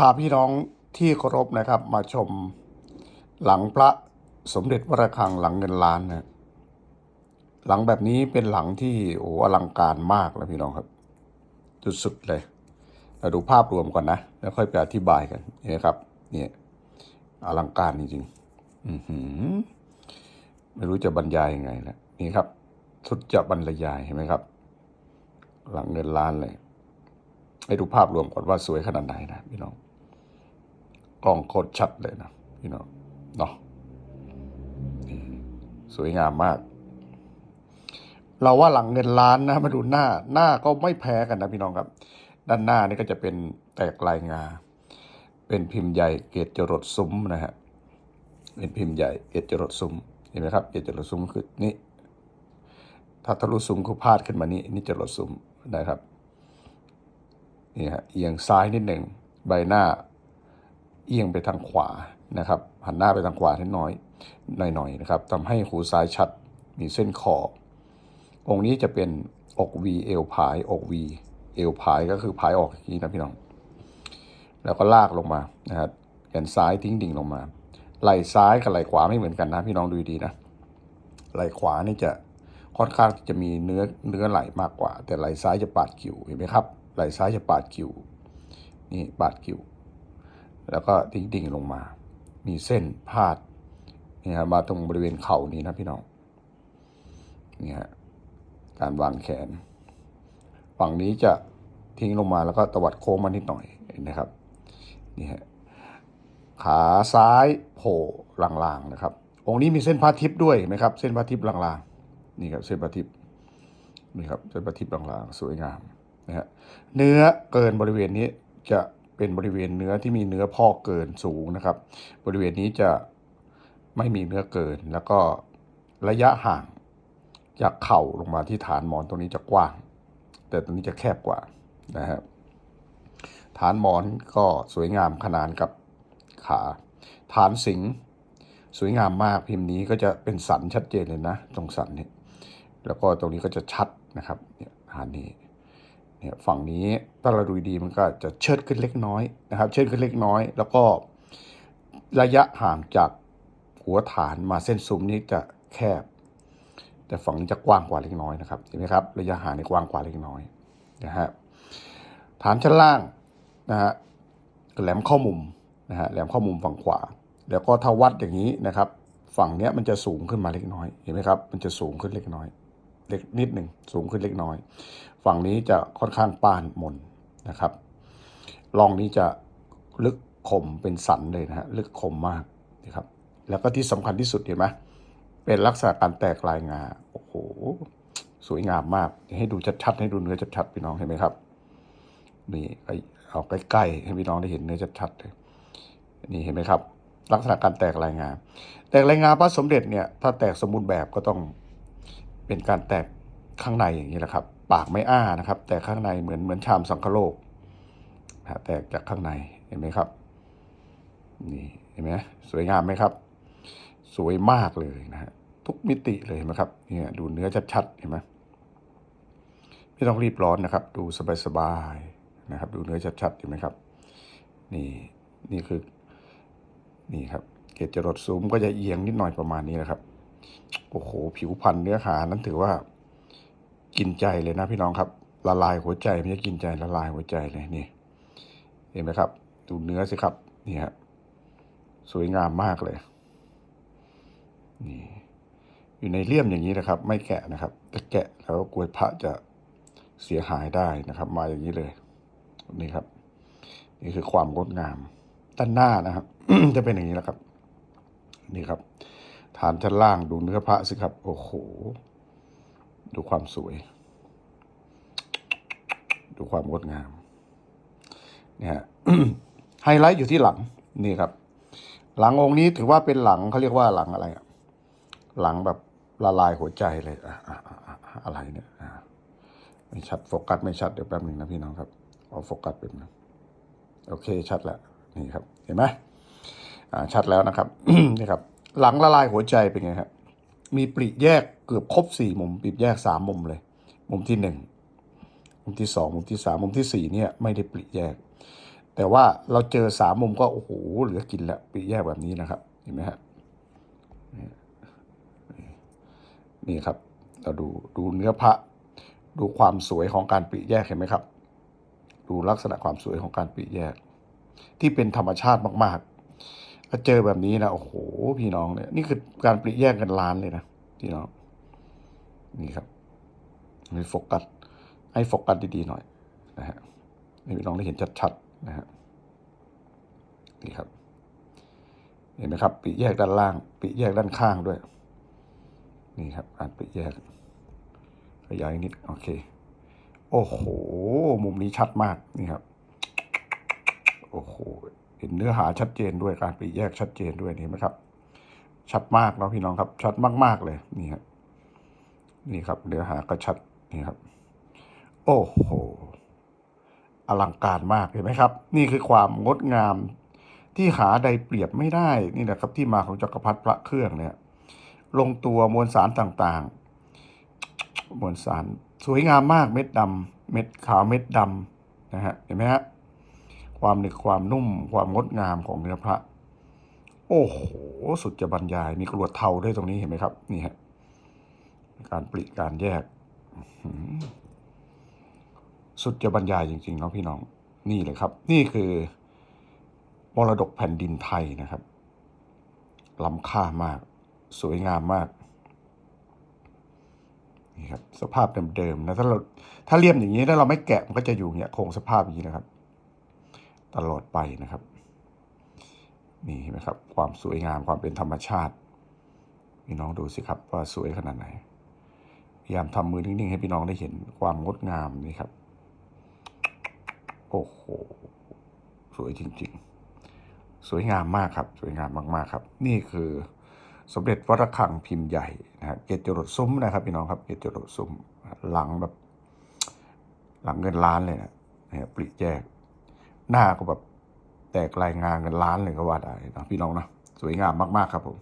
พาพี่น้องที่เคารพนะครับ มาชมหลังพระสมเด็จวรคังหลังเงินล้านนะหลังแบบนี้เป็นหลังที่โอ้อลังการมากเลยพี่น้องครับ จุดสุดเลยเราดูภาพรวมก่อนนะ แล้วค่อยไปอธิบายกันนี่ครับเนี่ยอลังการจริงๆอืไม่รู้จะบรรยายยังไงนะนี่ครับสุดจะบรรยายเห็นไหมครับ หลังเงินล้านเลย ให้ดูภาพรวมก่อนว่าสวยขนาดไหนนะพี่น้อง กล้องโคตรชัดเลยนะพี่น้องเนาะสวยงามมาก เราว่าหลังเงินล้านนะมาดูหน้าหน้าก็ไม่แพ้กันนะพี่น้องครับ ด้านหน้านี่ก็จะเป็นแตกลายงา เป็นพิมพ์ใหญ่เกตจรดซุ้มนะฮะเป็นพิมพ์ใหญ่เกตจรดซุ้มเห็นไหมครับเกตจรดซุ้มคือนี่ถ้าทะลุซุ้มคือพาดขึ้นมานี่นี่จรดซุ้มนะครับนี่ฮะเอียงซ้ายนิดหนึ่งใบหน้า เอียงไปทางขวานะครับหันหน้าไปทางขวานิดน้อยหน่อยๆนะครับทำให้หูซ้ายชัดมีเส้นคอองค์นี้จะเป็นอกวีเอวผายอกวีเอวผายก็คือผายออกอย่างนี้นะพี่น้อง แล้วก็ลากลงมานะครับแขนซ้ายทิ้งดิ่งลงมาไหล่ซ้ายกับไหล่ขวาไม่เหมือนกันนะพี่น้องดูดีนะไหล่ขวานี่จะค่อนข้างจะมีเนื้อเนื้อไหล่มากกว่า แต่ไหล่ซ้ายจะปาดคิ้วเห็นไหมครับไหล่ซ้ายจะปาดคิ้วนี่ปาดคิ้ว แล้วก็ดิ่งดิ่งลงมา มีเส้นพาดนี่ครับมาตรงบริเวณเข่านี้นะพี่น้องนี่ฮะการวางแขน ฝั่งนี้จะทิ้งลงมาแล้วก็ตวัดโค้งมานิดหน่อยนไหมครับนี่ฮะขาซ้ายโผล่ลางๆนะครับ องค์นี้มีเส้นพาทิพย์ด้วยเห็นไหมครับ เส้นพาทิพย์ลางๆนี่ครับเส้นพาทิพย์นี่ครับเส้นพาทิพย์ลางๆสวยงามนะฮะเนื้อเกินบริเวณนี้จะ เป็นบริเวณเนื้อที่มีเนื้อพอกเกินสูงนะครับ บริเวณนี้จะไม่มีเนื้อเกิน แล้วก็ระยะห่างจากเข่าลงมาที่ฐานหมอนตรงนี้จะกว้าง แต่ตรงนี้จะแคบกว่านะฮะฐานหมอนก็สวยงามขนานกับขา ฐานสิงสวยงามมากพิมพ์นี้ก็จะเป็นสันชัดเจนเลยนะ ตรงสันนี้แล้วก็ตรงนี้ก็จะชัดนะครับเนี่ยฐานนี้ เนี่ยฝั่งนี้ถ้าเราดูดีมันก็จะเชิดขึ้นเล็กน้อยนะครับ เชิดขึ้นเล็กน้อย แล้วก็ระยะห่างจากหัวฐานมาเส้นซุ้มนี้จะแคบ แต่ฝั่งนี้จะกว้างกว่าเล็กน้อยนะครับเห็นไหมครับระยะห่างนี่กว้างกว่าเล็กน้อยนะฮะฐานชั้นล่างนะฮะแหลมข้ามุมนะฮะแหลมข้ามุมฝั่งขวา แล้วก็ถ้าวัดอย่างนี้นะครับ ฝั่งเนี้ยมันจะสูงขึ้นมาเล็กน้อยเห็นไหมครับ มันจะสูงขึ้นเล็กน้อย เล็กนิดหนึ่งสูงขึ้นเล็กน้อย ฝั่งนี้จะค่อนข้างปานมนนะครับลองนี้จะลึกคมเป็นสันเลยนะฮะลึกคมมากนะครับ แล้วก็ที่สำคัญที่สุดเห็นไหมเป็นลักษณะการแตกลายงาโอ้โหสวยงามมาก ให้ดูชัดๆให้ดูเนื้อชัดๆพี่น้องเห็นไหมครับ นี่เอาใกล้ๆให้พี่น้องได้เห็นเนื้อชัดๆเลยนี่เห็นไหมครับ ลักษณะการแตกลายงาแตกลายงาพระสมเด็จเนี่ยถ้าแตกสมบูรณ์แบบก็ต้อง เป็นการแตกข้างในอย่างนี้แหละครับ ปากไม่อ้านะครับ แต่ข้างในเหมือนเหมือนชามสังคโลกแตกจากข้างในเห็นไหมครับ นี่เห็นไหมสวยงามไหมครับ สวยมากเลยนะฮะทุกมิติเลยเห็นไหมครับเนี่ยดูเนื้อชัดๆเห็นไหมไม่ต้องรีบร้อนนะครับ ดูสบายๆนะครับ ดูเนื้อชัดๆเห็นไหมครับ นี่นี่คือ นี่ครับ เกจจรดซูมก็จะเอียงนิดหน่อยประมาณนี้แหละครับ โอ้โห ผิวพันธุ์เนื้อหานั้นถือว่ากินใจเลยนะพี่น้องครับ ละลายหัวใจไม่ใช่กินใจละลายหัวใจเลยนี่ เห็นไหมครับ ดูเนื้อสิครับ นี่ฮะสวยงามมากเลย นี่ อยู่ในเลี่ยมอย่างนี้นะครับ ไม่แกะนะครับแต่แกะแล้วกลัวพระจะเสียหายได้นะครับ มาอย่างนี้เลยนี่ครับ นี่คือความงดงามด้านหน้านะครับ จะเป็นอย่างนี้แหละครับ นี่ครับ ฐานชั้นล่างดูเนื้อพระสิครับ โอ้โห ดูความสวย ดูความงดงาม เนี่ยฮะไฮไลท์อยู่ที่หลังนี่ครับ หลังองค์นี้ถือว่าเป็นหลังเขาเรียกว่าหลังอะไรหลังแบบละลายหัวใจเลยอะอะอะไรเนี่ยไม่ชัดโฟกัสไม่ชัดเดี๋ยวแป๊บหนึ่งนะพี่น้องครับเอาโฟกัสเป็นงโอเคชัดแล้วนี่ครับ เห็นไหมอ่าชัดแล้วนะครับนี่ครับ หลังละลายหัวใจเป็นไงครับมีปริแยกเกือบครบสี่มุมปริแยกสามมุมเลย มุมที่หนึ่งมุมที่สองมุมที่สามมุมที่สี่เนี่ยไม่ได้ปริแยก แต่ว่าเราเจอสามมุมก็โอ้โหเหลือกินล้วปีแยกแบบนี้นะครับเห็นไหมฮะนี่นี่ครับ เราดูดูเนื้อพระดูความสวยของการปริแยกเห็นไหมครับ ดูลักษณะความสวยของการปริแยก ที่เป็นธรรมชาติมากๆ ถ้าเจอแบบนี้นะโอ้โหพี่น้องเนี่ยนี่คือการปริแยกกันล้านเลยนะพี่น้อง นี่ครับให้โฟกัสให้โฟกัสดีๆหน่อยนะฮะให้พี่น้องได้เห็นชัดๆนะฮะนี่ครับ เห็นไหมครับปีแยกด้านล่าง ปีแยกด้านข้างด้วย นี่ครับการปีแยกขยายนิดโอเค โอ้โห มุมนี้ชัดมากนี่ครับ โอ้โห เห็นเนื้อหาชัดเจนด้วยการปีแยกชัดเจนด้วยนี่ไหมครับ ชัดมากเนาะพี่น้องครับ ชัดมาก ๆ เลยนี่ครับนี่ครับ เนื้อหาก็ชัดนี่ครับ โอ้โหอลังการมากเห็นไหมครับ นี่คือความงดงามที่หาใดเปรียบไม่ได้นี่แหละครับที่มาของจักรพรรดิพระเครื่องเนี่ย ลงตัวมวลสารต่างๆ มวลสารสวยงามมากเม็ดดำเม็ดขาวเม็ดดำนะฮะเห็นไหมฮะ ความหนึกความนุ่มความงดงามของเนื้อพระ โอ้โห สุดจะบรรยายมีกรวดเทาด้วยตรงนี้เห็นไหมครับ นี่ฮะการปริการแยก สุดจะบรรยายจริงๆเนาะพี่น้อง นี่เลยครับ นี่คือมรดกแผ่นดินไทยนะครับล้ำค่ามาก สวยงามมากนี่ครับสภาพเดิมๆนะถ้าเราถ้าเลี่ยมอย่างนี้ถ้าเราไม่แกะมันก็จะอยู่เนี่ยคงสภาพอย่างนี้นะครับ ตลอดไปนะครับ นี่เห็นไหมครับ ความสวยงามความเป็นธรรมชาติ พี่น้องดูสิครับว่าสวยขนาดไหนพยายามทำมือนิ่งๆให้พี่น้องได้เห็นความงดงามนี่ครับ โอ้โห สวยจริง ๆ สวยงามมากครับ สวยงามมากๆครับ นี่คือสมเด็จวัดระฆังพิมพ์ใหญ่นะฮะเกศจรดซุ้มนะครับ พี่น้องครับเกศจรดซุ้มหลังแบบ หลังเงินล้านเลยนะนะฮะปริแยก หน้าก็แบบแตกลายงานเงินล้านเลยก็ว่าได้นะพี่น้องนะสวยงามมากๆครับผม